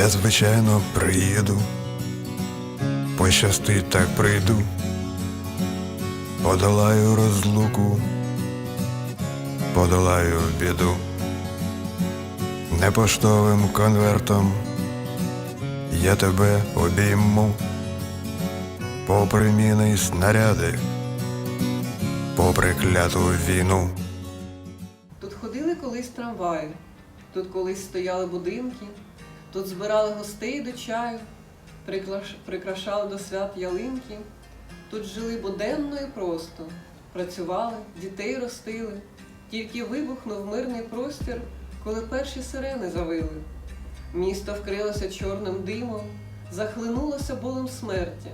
Я, звичайно, приїду, пощастить так прийду, подолаю розлуку, подолаю біду, не поштовим конвертом я тебе обійму, попри міни й снаряди, попри кляту війну. Тут ходили колись трамваї, тут колись стояли будинки, тут збирали гостей до чаю, прикрашали до свят ялинки, тут жили буденно і просто, працювали, дітей ростили, тільки вибухнув мирний простір, коли перші сирени завили. Місто вкрилося чорним димом, захлинулося болем смерті.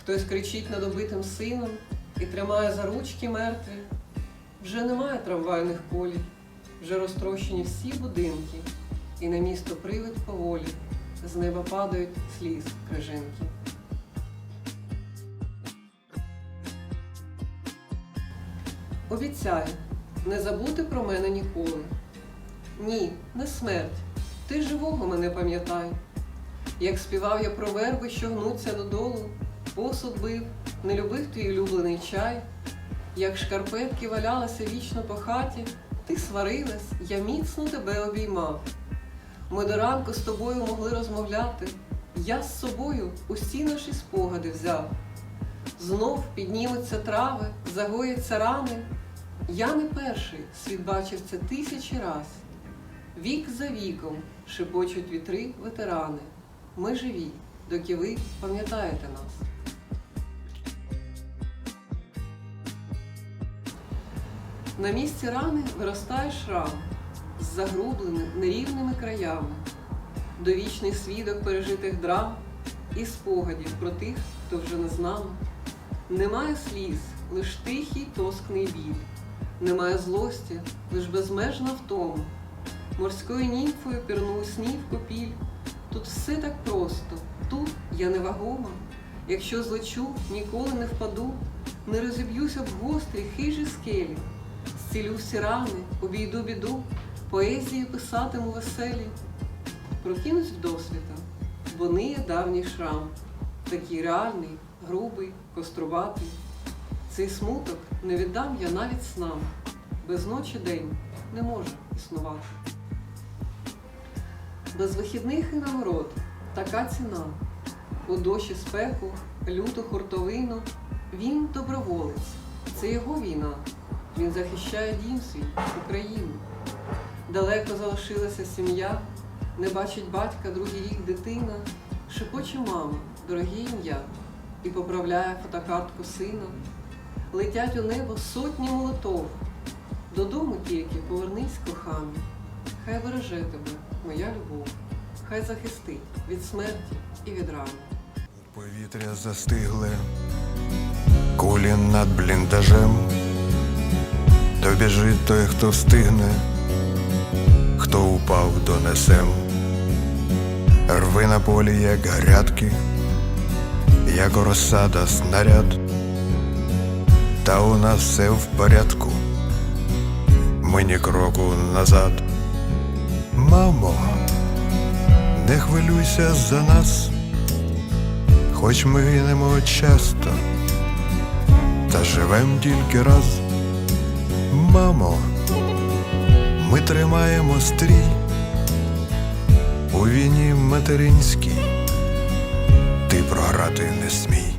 Хтось кричить над убитим сином і тримає за ручки мертві. Вже немає трамвайних колій, вже розтрощені всі будинки, і на місто привид поволі, з неба падають сліз крижинки. Обіцяю не забути про мене ніколи. Ні, не смерть, ти живого мене пам'ятай. Як співав я про верби, що гнуться додолу, посуд бив, не любив твій улюблений чай. Як шкарпетки валялися вічно по хаті, ти сварилась, я міцно тебе обіймав. Ми до ранку з тобою могли розмовляти, я з собою усі наші спогади взяв. Знов піднімуться трави, загояться рани. Я не перший, світ бачив це тисячі раз. Вік за віком шепочуть вітри ветерани. Ми живі, доки ви пам'ятаєте нас. На місці рани виростає шрам з загрубленими нерівними краями, довічний свідок пережитих драм і спогадів про тих, хто вже не з нами. Немає сліз, лиш тихий тоскний біль, немає злості, лиш безмежна втома. Морською німфою пірну у сні в копіль. Тут все так просто, тут я невагома. Якщо злечу, ніколи не впаду, не розіб'юся в гострі хижі скелі. Зцілю всі рани, обійду біду, поезії писатиму веселі. Прокинусь вдосвіта, бо ниє давній шрам, такий реальний, грубий, кострубатий. Цей смуток не віддам я навіть снам, без ночі день не може існувати. Без вихідних і нагород така ціна. У дощі спеку, люту хуртовину, він доброволець, це його війна. Він захищає дім свій, Україну. Далеко залишилася сім'я, не бачить батька другий рік дитина, шепоче мама, дороге ім'я, і поправляє фотокартку сина. Летять у небо сотні молотов. Додому тільки повернись, коханий. Хай береже тебе, моя любов, хай захистить від смерті і від рани. Повітря застигле, кулі над бліндажем, добіжить той, хто встигне, донесем. Рви на полі, як грядки, як розсада снаряд, та у нас все в порядку, ми ні кроку назад. Мамо, не хвилюйся за нас. Хоч ми гинемо часто, та живем тільки раз. Мамо, ми тримаємо стрій війні материнській, ти програти не смій.